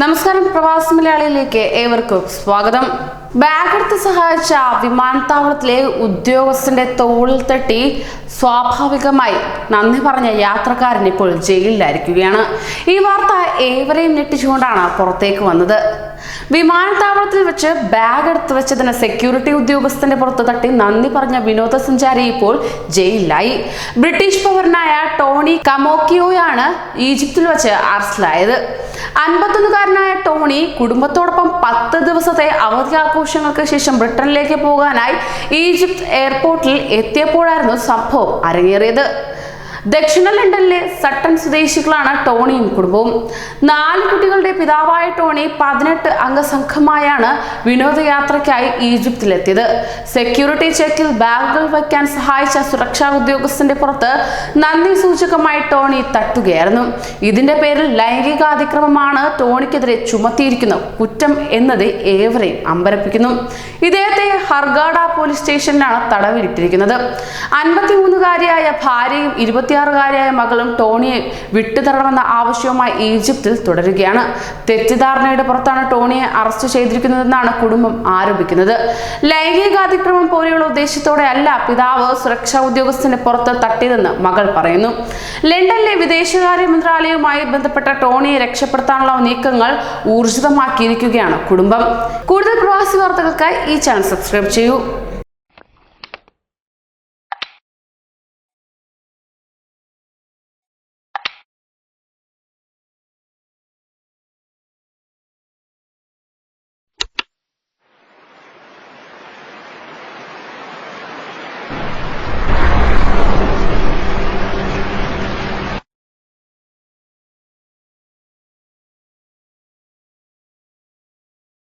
നമസ്കാരം പ്രവാസി മലയാളിയിലേക്ക് ഏവർക്കും സ്വാഗതം. ബാഗ് എടുത്ത് സഹായിച്ച വിമാനത്താവളത്തിലെ ഉദ്യോഗസ്ഥന്റെ തോളിൽ തട്ടി സ്വാഭാവികമായി നന്ദി പറഞ്ഞ യാത്രക്കാരൻ ഇപ്പോൾ ജയിലിലായിരിക്കുകയാണ്. ഈ വാർത്ത ഏവരെയും ഞെട്ടിച്ചുകൊണ്ടാണ് പുറത്തേക്ക് വന്നത്. വിമാനത്താവളത്തിൽ വെച്ച് ബാഗ് എടുത്തു വെച്ചതിന് സെക്യൂരിറ്റി ഉദ്യോഗസ്ഥന്റെ പുറത്ത് തട്ടി നന്ദി പറഞ്ഞ വിനോദസഞ്ചാരി ഇപ്പോൾ ജയിലിലായി. ബ്രിട്ടീഷ് പൗരനായ ടോണി കമോക്കിയോയാണ് ഈജിപ്തിൽ വെച്ച് അറസ്റ്റിലായത്. അൻപത്തൊന്നുകാരനായ ടോണി കുടുംബത്തോടൊപ്പം പത്ത് ദിവസത്തെ അവധി ആഘോഷങ്ങൾക്ക് ശേഷം ബ്രിട്ടനിലേക്ക് പോകാനായി ഈജിപ്ത് എയർപോർട്ടിൽ എത്തിയപ്പോഴായിരുന്നു സംഭവം അരങ്ങേറിയത്. ദക്ഷിണ ലണ്ടനിലെ സട്ടൺ സ്വദേശികളാണ് ടോണിയും കുടുംബവും. നാല് കുട്ടികളുടെ പിതാവായ ടോണി പതിനെട്ട് അംഗസംഘമായാണ് വിനോദയാത്രയ്ക്കായി ഈജിപ്തിലെത്തിയത്. സെക്യൂരിറ്റി ചെക്കിൽ ബാഗുകൾ വയ്ക്കാൻ സഹായിച്ച സുരക്ഷാ ഉദ്യോഗസ്ഥന്റെ പുറത്ത് നന്ദി സൂചകമായി ടോണി തട്ടുകയായിരുന്നു. ഇതിന്റെ പേരിൽ ലൈംഗികാതിക്രമമാണ് ടോണിക്കെതിരെ ചുമത്തിയിരിക്കുന്ന കുറ്റം എന്നത് ഏവരെയും അമ്പരപ്പിക്കുന്നു. ഇദ്ദേഹത്തെ ഹർഗാഡ പോലീസ് സ്റ്റേഷനിലാണ് തടവിലിട്ടിരിക്കുന്നത്. അൻപത്തിമൂന്നുകാരിയായ ഭാര്യയും ഇരുപത്തിയാറുകാരിയായ മകളും ടോണിയെ വിട്ടുതരണമെന്ന ആവശ്യവുമായി ഈജിപ്തിൽ തുടരുകയാണ്. തെറ്റിദ്ധാരണയുടെ പുറത്താണ് ടോണിയെ അറസ്റ്റ് ചെയ്തിരിക്കുന്നതെന്നാണ് കുടുംബം ആരോപിക്കുന്നത്. ലൈംഗികാതിക്രമം പോലെയുള്ള ഉദ്ദേശത്തോടെ അല്ല പിതാവ് സുരക്ഷാ ഉദ്യോഗസ്ഥന് പുറത്ത് തട്ടിയതെന്ന് മകൾ പറയുന്നു. ലണ്ടനിലെ വിദേശകാര്യ മന്ത്രാലയവുമായി ബന്ധപ്പെട്ട ടോണിയെ രക്ഷപ്പെടുത്താനുള്ള നീക്കങ്ങൾ ഊർജിതമാക്കിയിരിക്കുകയാണ് കുടുംബം. കൂടുതൽ പ്രവാസി വാർത്തകൾക്കായി ഈ ചാനൽ സബ്സ്ക്രൈബ് ചെയ്യൂ.